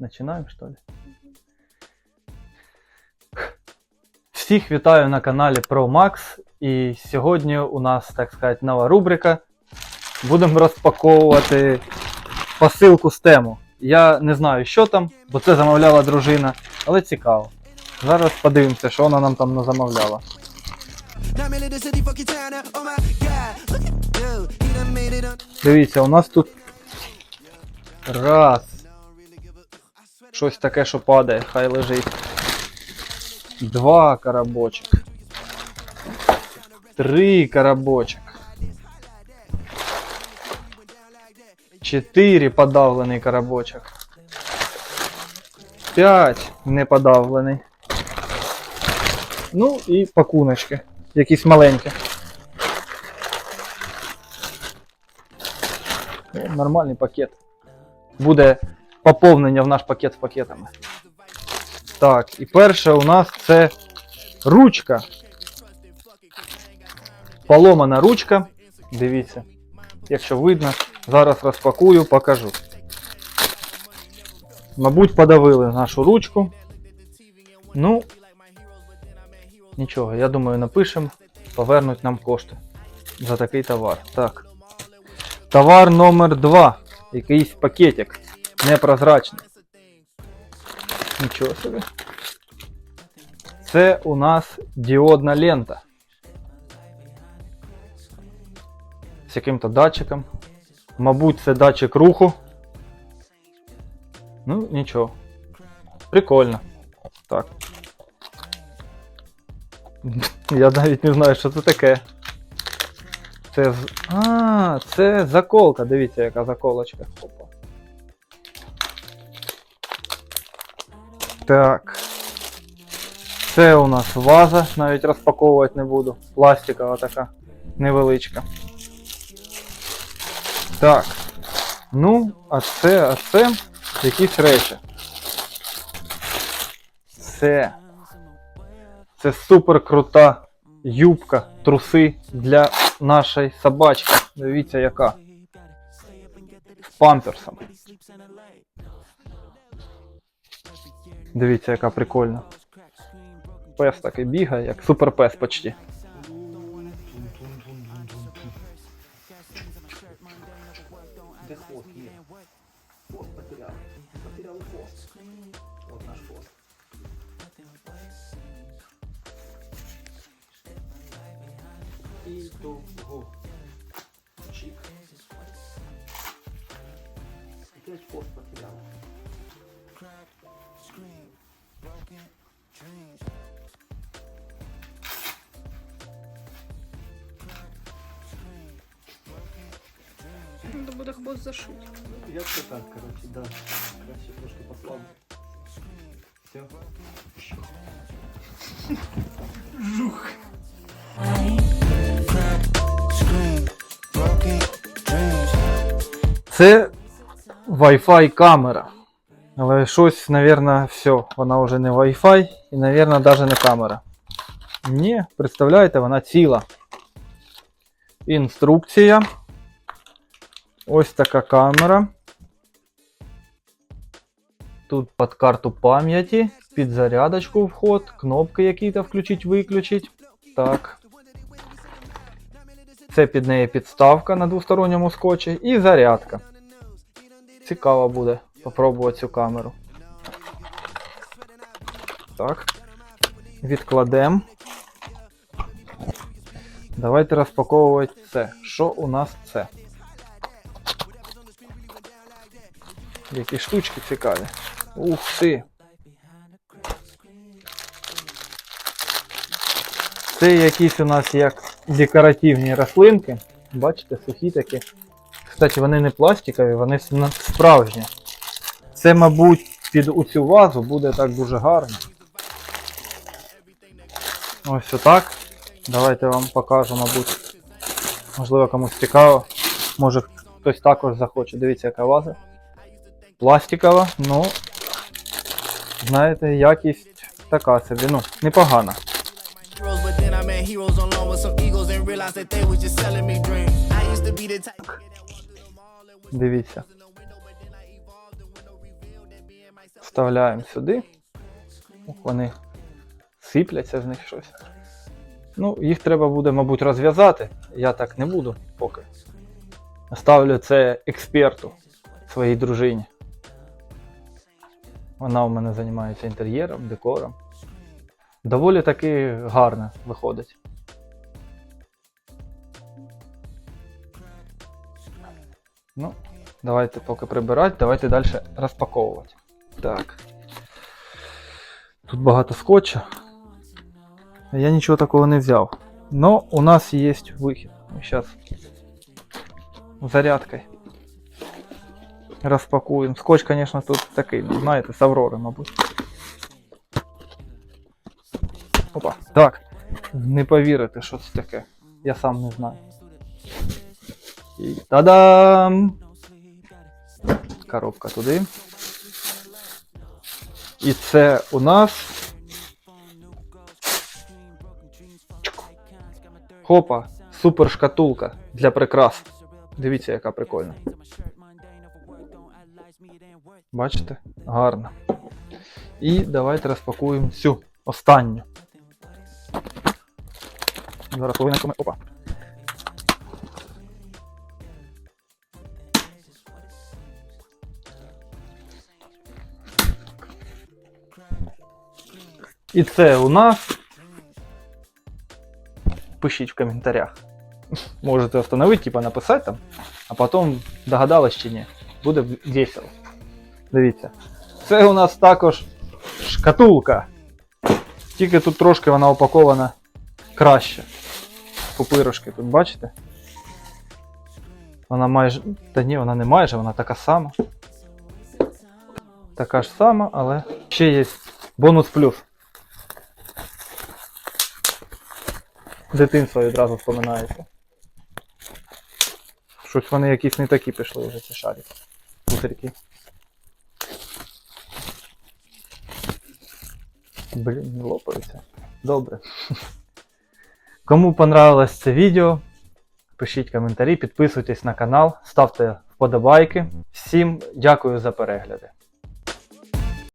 Начинаем, что ли? Всіх вітаю на каналі ProMax. І сьогодні у нас, так сказати, нова рубрика. Будемо розпаковувати посилку з тему. Я не знаю, що там, бо це замовляла дружина, але цікаво. Зараз подивимося, що вона нам там it on. Дивіться, у нас тут раз. Щось таке, що падає, хай лежить. Два коробочок. Три коробочок. Чотири подавлений коробочок. П'ять неподавлений. Ну і пакуночки. Якісь маленькі. Нормальний пакет. Буде поповнення в наш пакет з пакетами. Так, і перше у нас це ручка. Поломана ручка. Дивіться. Якщо видно, зараз розпакую, покажу. Мабуть, подавили нашу ручку. Ну, нічого, я думаю, напишемо, повернуть нам кошти за такий товар. Так. Товар номер 2. Якийсь пакетик. Непрозрачний. Нічого собі. Це у нас діодна лента. З яким-то датчиком. Мабуть, це датчик руху. Ну, нічого. Прикольно. Так. Я навіть не знаю, що це таке. Це А, це заколка. Дивіться, яка заколочка. Так. Це у нас ваза, навіть розпаковувати не буду. Пластикова така невеличка. Так. Ну, а це, а це якісь речі. Це. Це супер крута юбка, труси для нашої собачки. Дивіться, яка. З памперсом. Дивіться, яка прикольна. Пес такий бігає, як суперпес почти. Де Треба буде хвост зашити. Як це так, коротше, да. Краще трошки послабо. Все. Dreams. Це Wi-Fi камера. Але щось, напевно, все, вона вже не Wi-Fi і, напевно, навіть не камера. Ні, представляєте, вона ціла. Інструкція. Ось така камера. Тут під карту пам'яті, під зарядочку вход, кнопки які-то включить-виключить. Так. Це під неї підставка на двосторонньому скотчі і зарядка. Цікаво буде попробувати цю камеру. Так. Відкладемо. Давайте розпаковувати це. Що у нас це? Які штучки цікаві. Ух ти! Це якісь у нас як декоративні рослинки. Бачите, сухі такі. Кстати, вони не пластикові, вони справжні. Це, мабуть, під оцю вазу буде так дуже гарно. Ось отак. Давайте вам покажу, мабуть. Можливо, комусь цікаво. Може хтось також захоче. Дивіться, яка ваза. Пластикова, ну. Знаєте, якість така собі, ну, непогана. Дивіться. Вставляємо сюди. Вони сипляться з них щось. Ну, їх треба буде, мабуть, розв'язати. Я так не буду поки. Ставлю це експерту своїй дружині. Вона у мене займається інтер'єром, декором. Доволі таки гарно виходить. Ну, давайте поки прибирати, давайте далі розпаковувати. Так. Тут багато скотча. Я нічого такого не взяв. Но у нас є вихід. Ми зараз зарядкой розпакуємо. Скотч, звісно, тут такий, ну, знаєте, з Аврори, мабуть. Опа. Так. Не повірите, що це таке. Я сам не знаю. І та-дам! Коробка туди. І це у нас. Хопа, супер шкатулка для прикрас. Дивіться, яка прикольна. Бачите? Гарно. І давайте розпакуємо цю останню. Зараз повинна коме. Опа. І це у нас. Пишіть в коментарях. Можете остановити, типа написати там, а потім догадались чи ні. Буде весело. Дивіться. Це у нас також шкатулка. Тільки тут трошки вона упакована краще. Пупирушки тут бачите? Вона майже. Та ні, вона не майже, вона така сама. Така ж сама, але ще є бонус плюс. Дитинство відразу вспоминається. Щось вони якісь не такі пішли вже ці шарики. Пузирки. Блін, не лопаються. Добре. Кому понравилось це відео, пишіть коментарі, підписуйтесь на канал, ставте вподобайки. Всім дякую за перегляди.